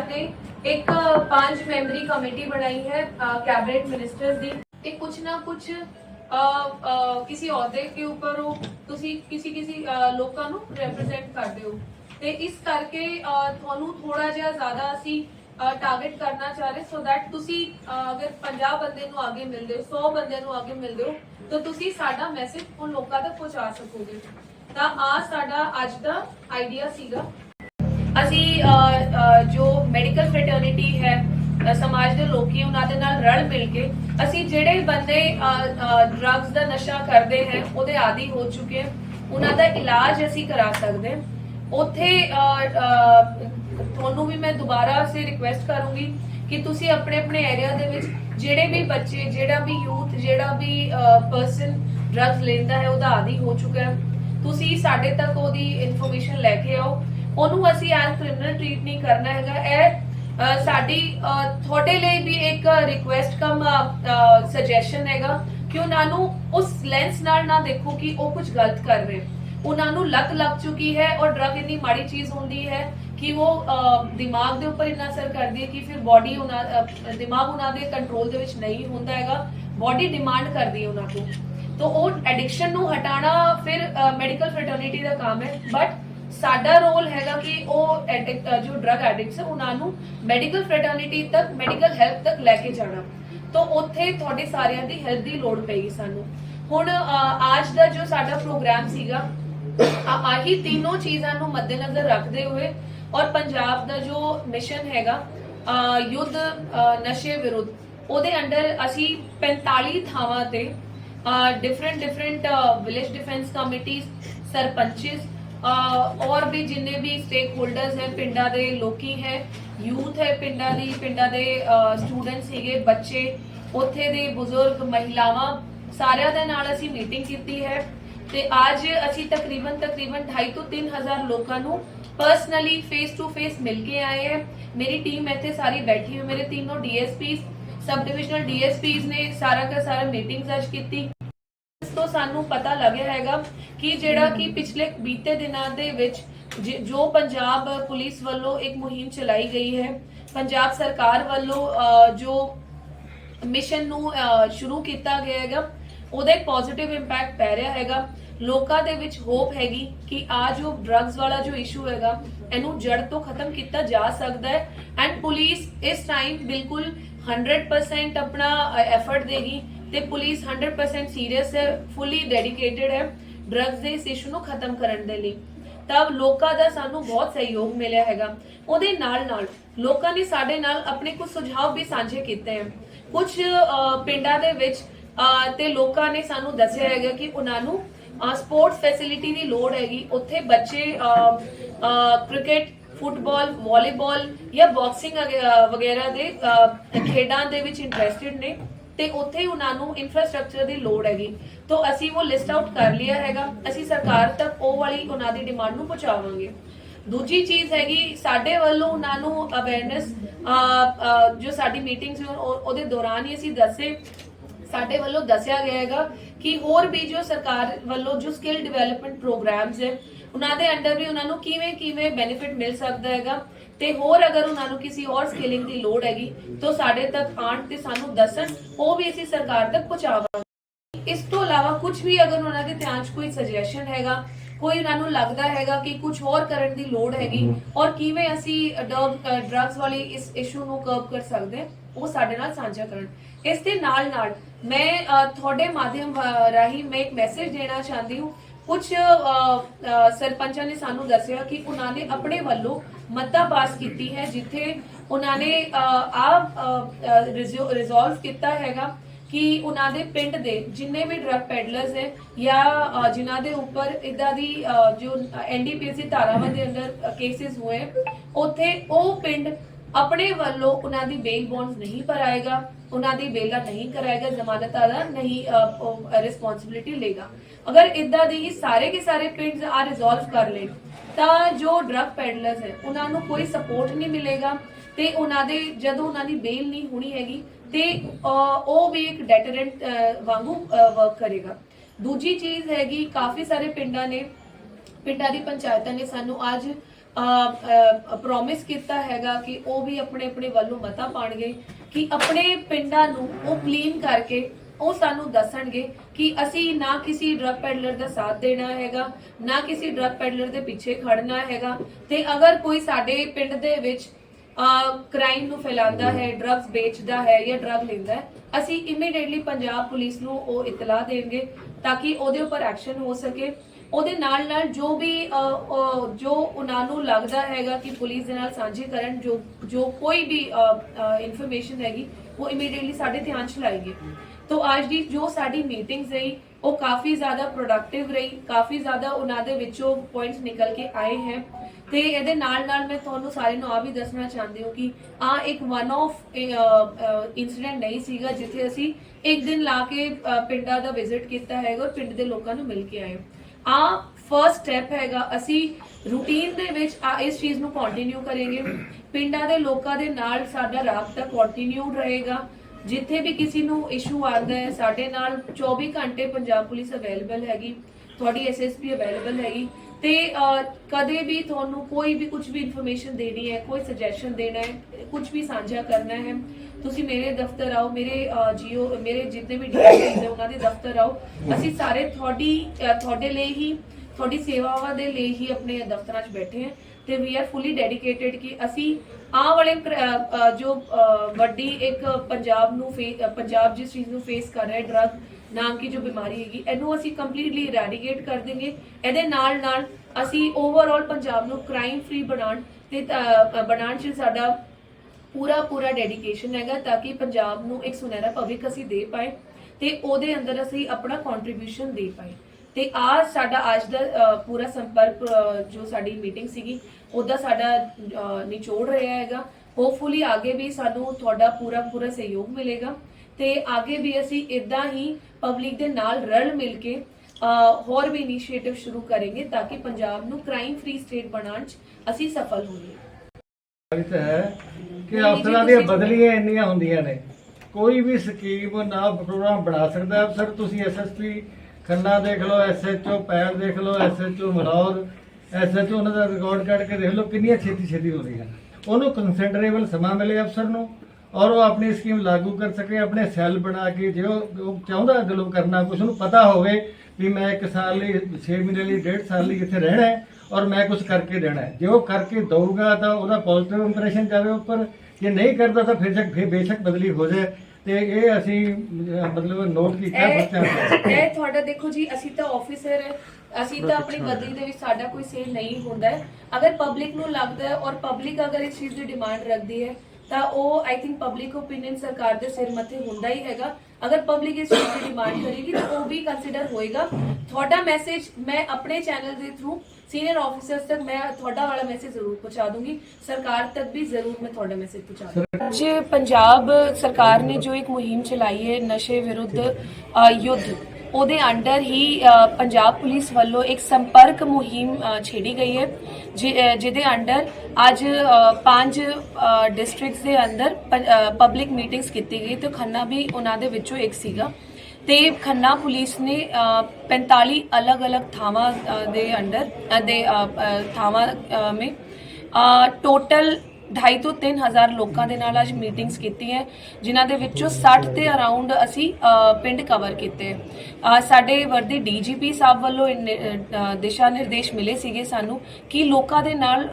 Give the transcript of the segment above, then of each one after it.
ਸਰਕਾਰ ਨੇ ਇੱਕ ਪੰਜ ਮੈਂਬਰੀ ਕਮੇਟੀ ਬਣਾਈ ਹੈ ਕੈਬਨਿਟ ਮਿਨਿਸਟਰਸ ਦੀ। ਤੇ ਕੁਝ ਨਾ ਕੁਝ ਕਿਸੇ ਅਹੁਦੇ ਕੇ ਉੱਪਰ ਉਹ ਤੁਸੀਂ ਕਿਸੇ ਕਿਸੇ ਲੋਕਾਂ ਨੂੰ ਰਿਪਰੈਜ਼ੈਂਟ ਕਰਦੇ ਹੋ। ਤੇ ਇਸ ਕਰਕੇ ਤੁਹਾਨੂੰ ਥੋੜਾ ਜਿਹਾ ਜ਼ਿਆਦਾ ਅਸੀਂ ਟਾਰਗੇਟ ਕਰਨਾ ਚਾਹ ਰਹੇ ਸੋ ਥੈਟ ਤੁਸੀਂ ਅਗਰ 50 ਬੰਦੇ ਨੂੰ ਅੱਗੇ ਮਿਲਦੇ ਹੋ 100 ਬੰਦੇ ਨੂੰ ਅੱਗੇ ਮਿਲਦੇ ਹੋ, ਤਾਂ ਤੁਸੀਂ ਸਾਡਾ ਮੈਸੇਜ ਉਹ ਲੋਕਾਂ ਤੱਕ ਪਹੁੰਚਾ ਸਕੋਗੇ। ਤਾਂ ਆ ਸਾਡਾ ਅੱਜ ਦਾ ਆਈਡੀਆ ਸੀਗਾ। ਅਸੀਂ ਜੋ ਮੈਡੀਕਲ ਫ੍ਰੈਟਰਨਿਟੀ ਹੈ ਸਮਾਜ ਦੇ ਲੋਕੀ ਉਹਨਾਂ ਦੇ ਨਾਲ ਰਲ ਮਿਲ ਕੇ ਅਸੀਂ ਜਿਹੜੇ ਬੰਦੇ ਡਰੱਗਸ ਦਾ ਨਸ਼ਾ ਕਰਦੇ ਹੈ, ਉਹਦੇ ਆਦੀ ਹੋ ਚੁੱਕੇ ਉਹਨਾਂ ਦਾ ਇਲਾਜ ਅਸੀਂ ਕਰਾ ਸਕਦੇ ਹਾਂ ਉੱਥੇ ਤੁਹਾਨੂੰ ਵੀ ਮੈਂ ਦੁਬਾਰਾ ਸੇ ਰਿਕੁਐਸਟ ਕਰੂੰਗੀ ਕਿ ਤੁਸੀਂ ਆਪਣੇ ਆਪਣੇ ਏਰੀਆ ਦੇ ਵਿੱਚ ਜਿਹੜੇ ਵੀ ਬੱਚੇ, ਜਿਹੜਾ ਵੀ ਯੂਥ ਜਿਹੜਾ ਵੀ ਪਰਸਨ ਡਰੱਗਸ ਲੈਂਦਾ ਹੈ, ਉਹਦਾ ਆਦੀ ਹੋ ਚੁੱਕਾ ਹੈ। ਤੁਸੀਂ ਸਾਡੇ ਤੱਕ ਉਹਦੀ ਇਨਫੋਰਮੇਸ਼ਨ ਲੈ ਕੇ ਆਓ। ਉਹਨੂੰ ਅਸੀਂ ਐਜ਼ ਕ੍ਰਿਮੀਨਲ ਟ੍ਰੀਟ ਨਹੀਂ ਕਰਨਾ ਹੈਗਾ। ਇਹ ਸਾਡੀ ਤੁਹਾਡੇ ਲਈ ਵੀ ਇੱਕ ਰਿਕੁਐਸਟ ਕਮ ਸੁਜੈਸ਼ਨ ਹੈਗਾ ਕਿ ਉਹਨਾਂ ਨੂੰ ਉਸ ਲੈਂਸ ਨਾਲ ਨਾ ਦੇਖੋ ਕਿ ਉਹ ਕੁਝ ਗਲਤ ਕਰ ਰਹੇ। ਉਹਨਾਂ ਨੂੰ ਲੱਤ ਲੱਗ ਚੁੱਕੀ ਹੈ ਔਰ ਡਰਗ ਇੰਨੀ ਮਾੜੀ ਚੀਜ਼ ਹੁੰਦੀ ਹੈ ਕਿ ਉਹ ਦਿਮਾਗ ਦੇ ਉੱਪਰ ਇੰਨਾ ਅਸਰ ਕਰਦੀ ਹੈ ਕਿ ਫਿਰ ਬਾਡੀ ਉਹਨਾਂ ਦਿਮਾਗ ਉਹਨਾਂ ਦੇ ਕੰਟਰੋਲ ਦੇ ਵਿੱਚ ਨਹੀਂ ਹੁੰਦਾ ਹੈਗਾ। ਬਾਡੀ ਡਿਮਾਂਡ ਕਰਦੀ ਹੈ ਉਹਨਾਂ ਤੋਂ। ਤੋ ਉਹ ਐਡਿਕਸ਼ਨ ਨੂੰ ਹਟਾਣਾ ਫਿਰ ਮੈਡੀਕਲ ਫਰਟਰਨਿਟੀ ਦਾ ਕੰਮ ਹੈ। ਬਟ ਸਾਡਾ ਰੋਲ ਹੈਗਾ ਕਿ ਉਹ ਜੋ ਡਰਗ ਐਡਿਕਟਸ ਹੈ, ਉਹਨਾਂ ਨੂੰ ਮੈਡੀਕਲ ਫ੍ਰੈਟਰਨਿਟੀ ਤੱਕ ਮੈਡੀਕਲ ਹੈਲਪ ਤੱਕ ਲੈ ਕੇ ਜਾਣਾ। ਤੋ ਉੱਥੇ ਤੁਹਾਡੇ ਸਾਰਿਆਂ ਦੀ ਹੈਲਪ ਦੀ ਲੋੜ ਪਏਗੀ ਸਾਨੂੰ। ਹੁਣ ਅੱਜ ਦਾ ਜੋ ਸਾਡਾ ਪ੍ਰੋਗਰਾਮ ਸੀਗਾ ਆਹੀ ਤਿੰਨੋਂ ਚੀਜ਼ਾਂ ਨੂੰ ਮੱਦੇਨਜ਼ਰ ਰੱਖਦੇ ਹੋਏ ਔਰ ਪੰਜਾਬ ਦਾ ਜੋ ਮਿਸ਼ਨ ਹੈਗਾ ਯੁੱਧ ਨਸ਼ੇ ਵਿਰੁੱਧ, ਉਹਦੇ ਅੰਡਰ ਅਸੀਂ 45 ਥਾਵਾਂ ਤੇ different different village defence committees sarpanches ਔਰ ਵੀ ਜਿੰਨੇ ਵੀ ਸਟੇਕ ਹੋਲਡਰਸ ਹੈ, ਪਿੰਡਾਂ ਦੇ ਲੋਕੀ ਹੈ ਯੂਥ ਹੈ ਪਿੰਡਾਂ ਦੀ, ਪਿੰਡਾਂ ਦੇ ਸਟੂਡੈਂਟਸ ਹੈਗੇ, ਬੱਚੇ, ਉੱਥੇ ਦੇ ਬਜ਼ੁਰਗ, ਮਹਿਲਾਵਾਂ, ਸਾਰਿਆਂ ਦੇ ਨਾਲ ਅਸੀਂ ਮੀਟਿੰਗ ਕੀਤੀ ਹੈ ਤੇ ਅੱਜ ਅਸੀਂ ਤਕਰੀਬਨ ਤਕਰੀਬਨ 2.5 ਤੋਂ 3000 ਲੋਕਾਂ ਨੂੰ ਪਰਸਨਲੀ ਫੇਸ ਟੂ ਫੇਸ ਮਿਲ ਕੇ ਆਏ ਹੈ। ਮੇਰੀ ਟੀਮ ਇੱਥੇ ਸਾਰੀ ਬੈਠੀ ਹੈ, ਮੇਰੇ ਤਿੰਨੋਂ ਡੀਐਸਪੀਸ ਸਬ ਡਿਵੀਜ਼ਨਲ ਡੀਐਸਪੀਸ ਨੇ ਸਾਰਾ ਦਾ ਸਾਰਾ ਮੀਟਿੰਗਸ ਅੱਜ ਕੀਤੀ। ਤੋਂ ਸਾਨੂੰ ਪਤਾ ਲੱਗਿਆ ਹੈਗਾ ਕਿ ਜਿਹੜਾ ਕਿ ਪਿਛਲੇ ਬੀਤੇ ਦਿਨਾਂ ਦੇ ਵਿੱਚ ਜ- ਜੋ ਪੰਜਾਬ ਪੁਲਿਸ ਵੱਲੋਂ ਇੱਕ ਮੁਹਿੰਮ ਚਲਾਈ ਗਈ ਹੈ ਪੰਜਾਬ ਸਰਕਾਰ ਵੱਲੋਂ ਅ, ਜੋ ਮਿਸ਼ਨ ਨੂੰ ਅ, ਸ਼ੁਰੂ ਕੀਤਾ ਗਿਆ ਹੈਗਾ ਉਹਦਾ ਇੱਕ ਪੋਜ਼ਿਟਿਵ ਇੰਪੈਕਟ ਪੈ ਰਿਹਾ ਹੈਗਾ। ਲੋਕਾਂ ਦੇ ਵਿੱਚ ਹੋਪ ਹੈਗੀ ਕਿ ਆ ਜੋ ਡਰੱਗਸ ਵਾਲਾ ਜੋ ਇਸ਼ੂ ਹੈਗਾ ਇਹਨੂੰ ਜੜ ਤੋਂ ਖਤਮ ਕੀਤਾ ਜਾ ਸਕਦਾ ਹੈ। ਐਂਡ ਪੁਲਿਸ ਇਸ ਟਾਈਮ ਬਿਲਕੁਲ 100% ਆਪਣਾ ਐਫਰਟ ਦੇਗੀ ਤੇ ਪੁਲਿਸ 100% ਸੀਰੀਅਸ ਹੈ ਫੁੱਲੀ ਡੈਡੀਕੇਟਿਡ ਹੈ ਡਰੱਗਸ ਦੇ ਇਸ ਇਸ਼ੂ ਨੂੰ ਖਤਮ ਕਰਨ ਦੇ ਲਈ। ਤਾਂ ਲੋਕਾਂ ਦਾ ਸਾਨੂੰ ਬਹੁਤ ਸਹਿਯੋਗ ਮਿਲਿਆ ਹੈਗਾ। ਉਹਦੇ ਨਾਲ ਨਾਲ ਲੋਕਾਂ ਨੇ ਸਾਡੇ ਨਾਲ ਆਪਣੇ ਕੁਝ ਸੁਝਾਅ ਵੀ ਸਾਂਝੇ ਕੀਤੇ ਹਨ ਕੁਝ ਪਿੰਡਾਂ ਦੇ ਵਿੱਚ ਅਹ, ਤੇ ਲੋਕਾਂ ਨੇ ਸਾਨੂੰ ਦੱਸਿਆ ਹੈਗਾ ਕਿ ਉਹਨਾਂ ਨੂੰ ਸਪੋਰਟਸ ਫੈਸਿਲਿਟੀ ਦੀ ਲੋੜ ਹੈਗੀ। ਉੱਥੇ ਬੱਚੇ ਕ੍ਰਿਕਟ ਫੁੱਟਬਾਲ ਵਾਲੀਬਾਲ ਜਾਂ ਬਾਕਸਿੰਗ ਵਗੈਰਾ ਦੇ ਖੇਡਾਂ ਦੇ ਵਿੱਚ ਇੰਟਰਸਟਿਡ ਨੇ। ਤੇ ਉੱਥੇ ਉਹਨਾਂ ਨੂੰ ਇਨਫਰਾਸਟ੍ਰਕਚਰ ਦੀ ਲੋੜ ਹੈਗੀ। ਤੋਂ ਅਸੀਂ ਉਹ ਲਿਸਟ ਆਊਟ ਕਰ ਲਿਆ ਹੈਗਾ। ਅਸੀਂ ਸਰਕਾਰ ਤੱਕ ਉਹ ਵਾਲੀ ਉਹਨਾਂ ਦੀ ਡਿਮਾਂਡ ਨੂੰ ਪਹੁੰਚਾਵਾਂਗੇ। ਦੂਜੀ ਚੀਜ਼ ਹੈਗੀ, ਸਾਡੇ ਵੱਲੋਂ ਉਹਨਾਂ ਨੂੰ ਅਵੇਅਰਨੈਸ ਜੋ ਸਾਡੀ ਮੀਟਿੰਗ ਸੀ ਉਹਦੇ ਦੌਰਾਨ ਹੀ ਅਸੀਂ ਦੱਸੇ। ਸਾਡੇ ਵੱਲੋਂ ਦੱਸਿਆ ਗਿਆ ਹੈਗਾ ਕਿ ਹੋਰ ਵੀ ਜੋ ਸਰਕਾਰ ਵੱਲੋਂ ਜੋ ਸਕਿੱਲ ਡਿਵੈਲਪਮੈਂਟ ਪ੍ਰੋਗਰਾਮਸ ਹੈ ਉਹਨਾਂ ਦੇ ਅੰਡਰ ਵੀ ਉਹਨਾਂ ਨੂੰ ਕਿਵੇਂ ਕਿਵੇਂ ਬੈਨੀਫਿਟ ਮਿਲ ਸਕਦਾ ਹੈਗਾ ਤੇ ਹੋਰ ਅਗਰ ਉਹਨਾਂ ਨੂੰ ਕਿਸੇ ਹੋਰ ਸਕਿਲਿੰਗ ਦੀ ਲੋੜ ਹੈਗੀ, ਤਾਂ ਸਾਡੇ ਤੱਕ ਆਣ ਤੇ ਸਾਨੂੰ ਦੱਸਣ, ਉਹ ਵੀ ਅਸੀਂ ਸਰਕਾਰ ਤੱਕ ਪਹੁੰਚਾਵਾਂਗੇ। ਇਸ ਤੋਂ ਇਲਾਵਾ ਕੁਝ ਵੀ ਅਗਰ ਉਹਨਾਂ ਦੇ ਧਿਆਨ 'ਚ ਕੋਈ ਸੁਜੈਸ਼ਨ ਹੈਗਾ, ਕੋਈ ਉਹਨਾਂ ਨੂੰ ਲੱਗਦਾ ਹੈਗਾ ਕਿ ਕੁਝ ਹੋਰ ਕਰਨ ਦੀ ਲੋੜ ਹੈਗੀ ਔਰ ਕਿਵੇਂ ਅਸੀਂ ਡਰੱਗਸ ਵਾਲੀ ਇਸ ਇਸ਼ੂ ਨੂੰ ਕਰਬ ਕਰ ਸਕਦੇ ਉਹ ਸਾਡੇ ਨਾਲ ਸਾਂਝਾ ਕਰਨ। ਇਸ ਦੇ ਨਾਲ ਨਾਲ ਮੈਂ ਤੁਹਾਡੇ ਮਾਧਿਅਮ ਰਾਹੀਂ ਮੈਂ ਇੱਕ ਮੈਸੇਜ ਦੇਣਾ ਚਾਹੁੰਦੀ ਹਾਂ ਕੁਝ ਸਰਪੰਚਾਂ ਨੇ ਸਾਨੂੰ ਦੱਸਿਆ ਕਿ ਉਹਨਾਂ ਨੇ ਆਪਣੇ ਵੱਲੋਂ ਮਤਾ ਪਾਸ ਕੀਤੀ ਹੈ, ਜਿੱਥੇ ਉਹਨਾਂ ਨੇ ਆ ਰਿਜ਼ੋਲਵ ਕੀਤਾ ਹੈਗਾ ਕਿ ਉਹਨਾਂ ਦੇ ਪਿੰਡ ਦੇ ਜਿੰਨੇ ਵੀ ਡਰਗ ਪੈਡਲਰਸ ਹੈ ਜਾਂ ਜਿਨ੍ਹਾਂ ਦੇ ਉੱਪਰ ਇਦਾਂ ਦੀ ਜੋ ਐਨਡੀਪੀਐਸ ਧਾਰਾਵਾਂ ਦੇ ਅੰਦਰ ਕੇਸਿਸ ਹੋਏ, ਉੱਥੇ ਉਹ ਪਿੰਡ ਆਪਣੇ ਵੱਲੋਂ ਉਹਨਾਂ ਦੀ ਬੇਲ ਬੌਂਡਸ ਨਹੀਂ ਭਰਾਏਗਾ, ਉਹਨਾਂ ਦੀ ਬੇਲਾ ਨਹੀਂ ਕਰਾਏਗਾ, ਜ਼ਮਾਨਤ ਦਾ ਨਹੀਂ ਰਿਸਪੌਂਸਿਬਿਲਿਟੀ ਲੇਗਾ ਅਗਰ ਇਦਾਂ ਦੇ ਹੀ ਸਾਰੇ ਕੇ ਸਾਰੇ ਪਿੰਡਸ ਆ ਰਿਜ਼ੋਲਵ ਕਰ ਲੈਣ ਤਾਂ ਜੋ ਡਰਗ ਪੈਡਲਰਸ ਹੈ, ਉਹਨਾਂ ਨੂੰ ਕੋਈ ਸਪੋਰਟ ਨਹੀਂ ਮਿਲੇਗਾ ਤੇ ਉਹਨਾਂ ਦੇ ਜਦੋਂ ਉਹਨਾਂ ਦੀ ਬੇਲ ਨਹੀਂ ਹੋਣੀ ਹੈਗੀ, ਤੇ ਉਹ ਵੀ ਇੱਕ ਡੈਟਰੈਂਟ ਵਾਂਗੂ ਵਰਕ ਕਰੇਗਾ। ਦੂਜੀ ਚੀਜ਼ ਹੈਗੀ, ਕਾਫੀ ਸਾਰੇ ਪਿੰਡਾਂ ਨੇ, ਪਿੰਡਾਂ ਦੀ ਪੰਚਾਇਤਾਂ ਨੇ ਸਾਨੂੰ ਅੱਜ ਪ੍ਰੋਮਿਸ ਕੀਤਾ ਹੈਗਾ ਕਿ ਉਹ ਵੀ ਆਪਣੇ ਆਪਣੇ ਵੱਲੋਂ ਮਤਾ ਪਾਣਗੇ ਕਿ ਆਪਣੇ ਪਿੰਡਾਂ ਨੂੰ ਉਹ ਕਲੀਨ ਕਰਕੇ ਉਹ ਸਾਨੂੰ ਦੱਸਣਗੇ ਕਿ ਅਸੀਂ ਨਾ ਕਿਸੇ ਡਰਗ ਪੈਡਲਰ ਦਾ ਸਾਥ ਦੇਣਾ ਹੈਗਾ, ਨਾ ਕਿਸੇ ਡਰਗ ਪੈਡਲਰ ਦੇ ਪਿੱਛੇ ਖੜਨਾ ਹੈਗਾ। ਤੇ ਅਗਰ ਕੋਈ ਸਾਡੇ ਪਿੰਡ ਦੇ ਵਿੱਚ ਕ੍ਰਾਈਮ ਨੂੰ ਫੈਲਾਉਂਦਾ ਹੈ ਡਰੱਗਸ ਵੇਚਦਾ ਹੈ ਜਾਂ ਡਰੱਗ ਲੈਂਦਾ ਹੈ, ਅਸੀਂ ਇਮੀਡੀਏਟਲੀ ਪੰਜਾਬ ਪੁਲਿਸ ਨੂੰ ਉਹ ਇਤਲਾਹ ਦੇਣਗੇ ਤਾਂ ਕਿ ਉਹਦੇ ਉੱਪਰ ਐਕਸ਼ਨ ਹੋ ਸਕੇ। ਉਹਦੇ ਨਾਲ ਨਾਲ ਜੋ ਵੀ ਜੋ ਉਹਨਾਂ ਨੂੰ ਲੱਗਦਾ ਹੈਗਾ ਕਿ ਪੁਲਿਸ ਦੇ ਨਾਲ ਸਾਂਝੀ ਕਰਨ, ਜੋ ਜੋ ਕੋਈ ਵੀ ਇਨਫੋਰਮੇਸ਼ਨ ਹੈਗੀ, ਉਹ ਇਮੀਡੀਏਟਲੀ ਸਾਡੇ ਧਿਆਨ ਚ ਲਾਏਗੀ। ਤੋ ਅੱਜ ਦੀ ਜੋ ਸਾਡੀ ਮੀਟਿੰਗਸ ਰਹੀ, ਉਹ ਕਾਫੀ ਜ਼ਿਆਦਾ ਪ੍ਰੋਡਕਟਿਵ ਰਹੀ, ਕਾਫੀ ਜ਼ਿਆਦਾ ਉਹਨਾਂ ਦੇ ਵਿੱਚੋਂ ਪੁਆਇੰਟਸ ਨਿਕਲ ਕੇ ਆਏ ਹੈ। ਤੇ ਇਹਦੇ ਨਾਲ ਨਾਲ ਮੈਂ ਤੁਹਾਨੂੰ ਸਾਰੇ ਨੂੰ ਆ ਵੀ ਦੱਸਣਾ ਚਾਹੁੰਦੀ ਹਾਂ ਕਿ ਆ ਇੱਕ ਵਨ ਆਫ ਇਨਸੀਡੈਂਟ ਨਹੀਂ ਸੀਗਾ, ਜਿੱਥੇ ਅਸੀਂ ਇੱਕ ਦਿਨ ਲਾ ਕੇ ਪਿੰਡਾਂ ਦਾ ਵਿਜ਼ਿਟ ਕੀਤਾ ਹੈਗਾ ਔਰ ਪਿੰਡ ਦੇ ਲੋਕਾਂ ਨੂੰ ਮਿਲ ਕੇ ਆਏ ਆ ਫਰਸਟ ਸਟੈਪ ਹੈਗਾ, ਅਸੀਂ ਰੂਟੀਨ ਦੇ ਵਿੱਚ ਆ ਇਸ ਚੀਜ਼ ਨੂੰ ਕੰਟੀਨਿਊ ਕਰਾਂਗੇ। ਪਿੰਡਾਂ ਦੇ ਲੋਕਾਂ ਦੇ ਨਾਲ ਸਾਡਾ ਰਾਬਤਾ ਕੰਟੀਨਿਊ ਰਹੇਗਾ। ਜਿੱਥੇ ਵੀ ਕਿਸੇ ਨੂੰ ਇਸ਼ੂ ਆਉਂਦਾ ਹੈ, ਸਾਡੇ ਨਾਲ 24 ਘੰਟੇ ਪੰਜਾਬ ਪੁਲਿਸ ਅਵੇਲੇਬਲ ਹੈਗੀ, ਤੁਹਾਡੀ ਐਸਐਸਪੀ ਅਵੇਲੇਬਲ ਹੈਗੀ ਤੇ ਕਦੇ ਵੀ ਤੁਹਾਨੂੰ ਕੋਈ ਵੀ ਕੁਝ ਵੀ ਇਨਫੋਰਮੇਸ਼ਨ ਦੇਣੀ ਹੈ, ਕੋਈ ਸੁਜੈਸ਼ਨ ਦੇਣਾ ਹੈ ਕੁਝ ਵੀ ਸਾਂਝਾ ਕਰਨਾ ਹੈ, ਤੁਸੀਂ ਮੇਰੇ ਦਫ਼ਤਰ ਆਓ, ਮੇਰੇ ਜੀਓ, ਮੇਰੇ ਜਿੰਨੇ ਵੀ ਡੀਐਸਪੀਸ ਨੇ, ਉਹਨਾਂ ਦੇ ਦਫ਼ਤਰ ਆਓ। ਅਸੀਂ ਸਾਰੇ ਤੁਹਾਡੀ ਤੁਹਾਡੇ ਲਈ ਹੀ, ਤੁਹਾਡੀ ਸੇਵਾਵਾਂ ਦੇ ਲਈ ਹੀ ਆਪਣੇ ਦਫ਼ਤਰਾਂ 'ਚ ਬੈਠੇ ਹਾਂ। ਤੇ ਵੀ ਆਰ ਫੁੱਲੀ ਡੈਡੀਕੇਟਿਡ ਕਿ ਅਸੀਂ ਆਹ ਵਾਲੇ ਜੋ ਵੱਡੀ ਇੱਕ ਪੰਜਾਬ ਨੂੰ ਫੇ- ਪੰਜਾਬ ਜਿਸ ਚੀਜ਼ ਨੂੰ ਫੇਸ ਕਰ ਰਿਹਾ ਹੈ ਡਰਗ ਨਾਮ ਕੀ ਜੋ ਬਿਮਾਰੀ ਹੈਗੀ, ਇਹਨੂੰ ਅਸੀਂ ਕੰਪਲੀਟਲੀ ਇਰੈਡੀਕੇਟ ਕਰ ਦੇਂਗੇ ਇਹਦੇ ਨਾਲ ਨਾਲ ਅਸੀਂ ਓਵਰਆਲ ਪੰਜਾਬ ਨੂੰ ਕ੍ਰਾਈਮ ਫ੍ਰੀ ਬਣਾਉਣ ਤੇ ਬਣਾਉਣ 'ਚ ਸਾਡਾ ਪੂਰਾ ਪੂਰਾ ਡੈਡੀਕੇਸ਼ਨ ਹੈਗਾ ਤਾਂ ਕਿ ਪੰਜਾਬ ਨੂੰ ਇੱਕ ਸੁਨਹਿਰਾ ਭਵਿੱਖ ਅਸੀਂ ਦੇ ਪਾਏ ਤੇ ਉਹਦੇ ਅੰਦਰ ਅਸੀਂ ਆਪਣਾ ਕੰਟਰੀਬਿਊਸ਼ਨ ਦੇ ਪਾਏ। ਤੇ ਆ ਸਾਡਾ ਅੱਜ ਦਾ ਅ, ਪੂਰਾ ਸੰਪਰਕ ਅ, ਜੋ ਸਾਡੀ ਮੀਟਿੰਗ ਸੀਗੀ ਉਹਦਾ ਸਾਡਾ ਅ, ਨਿਚੋੜ ਰਿਹਾ ਹੈਗਾ। ਹੋਪਫੁਲੀ ਅੱਗੇ ਵੀ ਸਾਨੂੰ ਤੁਹਾਡਾ ਪੂਰਾ ਪੂਰਾ ਸਹਿਯੋਗ ਮਿਲੇਗਾ। ਤੇ ਅੱਗੇ ਵੀ ਅਸੀਂ ਇਦਾਂ ਹੀ ਪਬਲਿਕ ਦੇ ਨਾਲ ਰਲ ਮਿਲ ਕੇ ਅ, ਹੋਰ ਵੀ ਇਨੀਸ਼ੀਏਟਿਵ ਸ਼ੁਰੂ ਕਰਾਂਗੇ ਤਾਂ ਕਿ ਪੰਜਾਬ ਨੂੰ ਕ੍ਰਾਈਮ ਫ੍ਰੀ ਸਟੇਟ ਬਣਾਉਣ 'ਚ ਅਸੀਂ ਸਫਲ ਹੋਈਏ। ਇਹ ਹੈ ਕਿ ਅਫਸਰਾਂ ਦੀਆਂ ਬਦਲੀਆਂ ਇੰਨੀਆਂ ਹੁੰਦੀਆਂ ਨੇ। ਕੋਈ ਵੀ ਸਕੀਮ ਨਾ ਪ੍ਰੋਗਰਾਮ ਬਣਾ ਸਕਦਾ। ਅਫਸਰ ਤੁਸੀਂ ਐਸਐਸਪੀ ਖੰਨਾ ਦੇਖ ਲਓ ਐਸਐਚਓ ਪੈਰ ਦੇਖ ਲਓ ਐਸਐਚਓ ਮਨੌਰ। ਐਸਐਚਓ ਉਹਨਾਂ ਦਾ ਰਿਕਾਰਡ ਕੱਢ ਕੇ ਦੇਖ ਲਓ ਕਿੰਨੀਆਂ ਛੇਤੀ ਛੇਤੀ ਹੋ ਰਹੀਆਂ। ਉਹਨੂੰ ਕੰਸੈਂਟਰੇਬਲ ਸਮਾਂ ਮਿਲੇ ਅਫਸਰ ਨੂੰ ਔਰ ਉਹ ਆਪਣੀ ਸਕੀਮ ਲਾਗੂ ਕਰ ਸਕੇ, ਆਪਣੇ ਸੈੱਲ ਬਣਾ ਕੇ, ਜੇ ਉਹ ਚਾਹੁੰਦਾ ਦਿਲੋਂ ਕਰਨਾ ਕੁਝ ਉਹਨੂੰ ਪਤਾ ਹੋਵੇ ਵੀ ਮੈਂ ਇੱਕ ਸਾਲ ਲਈ 6 ਮਹੀਨੇ ਲਈ 1.5 ਸਾਲ ਲਈ ਇੱਥੇ ਰਹਿਣਾ ਹੈ ਔਰ ਮੈਂ ਕੁਝ ਕਰਕੇ ਦੇਣਾ ਹੈ। ਜੇ ਉਹ ਕਰਕੇ ਦਊਗਾ ਤਾਂ ਉਹਦਾ ਪੋਜ਼ਿਟਿਵ ਇੰਪ੍ਰੈਸ਼ਨ ਜਾਵੇ ਉੱਪਰ, ਜੇ ਨਹੀਂ ਕਰਦਾ ਤਾਂ ਫਿਰ ਫਿਰ ਬੇਸ਼ੱਕ ਬਦਲੀ ਹੋ ਜਾਏ। ਤੇ ਇਹ ਅਸੀਂ ਅਹ, ਮਤਲਬ ਨੋਟ ਕੀਤਾ ਬੱਚਿਆਂ ਇਹ ਇਹ ਤੁਹਾਡਾ ਦੇਖੋ ਜੀ ਅਸੀਂ ਤਾਂ ਆਫੀਸਰ ਅਸੀਂ ਤਾਂ ਆਪਣੀ ਬਦਲੀ ਦੇ ਵਿੱਚ ਸਾਡਾ ਕੋਈ ਸੇ ਨਹੀਂ ਹੁੰਦਾ ਹੈ। ਅਗਰ ਪਬਲਿਕ ਨੂੰ ਲੱਗਦਾ ਹੈ ਔਰ ਪਬਲਿਕ ਅਗਰ ਇਸ ਚੀਜ਼ ਦੀ ਡਿਮਾਂਡ ਰੱਖਦੀ ਹੈ ਤਾਂ ਉਹ ਆਈ ਥਿੰਕ ਪਬਲਿਕ ਓਪੀਨੀਅਨ ਸਰਕਾਰ ਦੇ ਸਿਰ ਮੱਥੇ ਹੁੰਦਾ ਹੀ ਹੈਗਾ। ਅਗਰ ਪਬਲਿਕ ਇਸ ਚੀਜ਼ ਦੀ ਡਿਮਾਂਡ ਕਰੇਗੀ ਤਾਂ ਉਹ ਵੀ ਕੰਸੀਡਰ ਹੋਏਗਾ। ਤੁਹਾਡਾ ਮੈਸੇਜ ਮੈਂ ਆਪਣੇ ਚੈਨਲ ਦੇ ਥਰੂ ਸੀਨੀਅਰ ਆਫੀਸਰਸ ਤੱਕ ਮੈਂ ਤੁਹਾਡਾ ਵਾਲਾ ਮੈਸੇਜ ਜ਼ਰੂਰ ਪਹੁੰਚਾ ਦੂੰਗੀ। ਸਰਕਾਰ ਤੱਕ ਵੀ ਜ਼ਰੂਰ ਮੈਂ ਤੁਹਾਡਾ ਮੈਸੇਜ ਪਹੁੰਚਾ ਦੂੰਗੀ। ਅੱਜ ਪੰਜਾਬ ਸਰਕਾਰ ਨੇ ਜੋ ਇੱਕ ਮੁਹਿੰਮ ਚਲਾਈ ਹੈ, ਨਸ਼ੇ ਵਿਰੁੱਧ ਯੁੱਧ ਉਹਦੇ ਅੰਡਰ ਹੀ ਪੰਜਾਬ ਪੁਲਿਸ ਵੱਲੋਂ ਇੱਕ ਸੰਪਰਕ ਮੁਹਿੰਮ ਛੇੜੀ ਗਈ ਹੈ ਜਿ- ਜਿਹਦੇ ਅੰਡਰ ਅੱਜ ਪੰਜ ਡਿਸਟ੍ਰਿਕਟਸ ਦੇ ਅੰਦਰ ਪਬਲਿਕ ਮੀਟਿੰਗਸ ਕੀਤੀ ਗਈ ਤੇ ਖੰਨਾ ਵੀ ਉਹਨਾਂ ਦੇ ਵਿੱਚੋਂ ਇੱਕ ਸੀਗਾ। ਤੇ ਖੰਨਾ ਪੁਲਿਸ ਨੇ ਅ, 45 ਅਲੱਗ-ਅਲੱਗ ਥਾਵਾਂ ਦੇ ਅੰਡਰ ਦੇ ਥਾਵਾਂ ਅ, ਮੇ ਟੋਟਲ ਢਾਈ ਤੋਂ 3000 ਲੋਕਾਂ ਦੇ ਨਾਲ ਅੱਜ ਮੀਟਿੰਗਸ ਕੀਤੀ ਹੈ, ਜਿਨ੍ਹਾਂ ਦੇ ਵਿੱਚੋਂ 60 ਦੇ ਅਰਾਊਂਡ ਅਸੀਂ ਪਿੰਡ ਕਵਰ ਕੀਤੇ ਸਾਡੇ ਵਰਦੀ ਡੀਜੀਪੀ ਸਾਹਿਬ ਵੱਲੋਂ ਇਹ ਦਿਸ਼ਾ ਨਿਰਦੇਸ਼ ਮਿਲੇ ਸੀਗੇ ਸਾਨੂੰ ਕਿ ਲੋਕਾਂ ਦੇ ਨਾਲ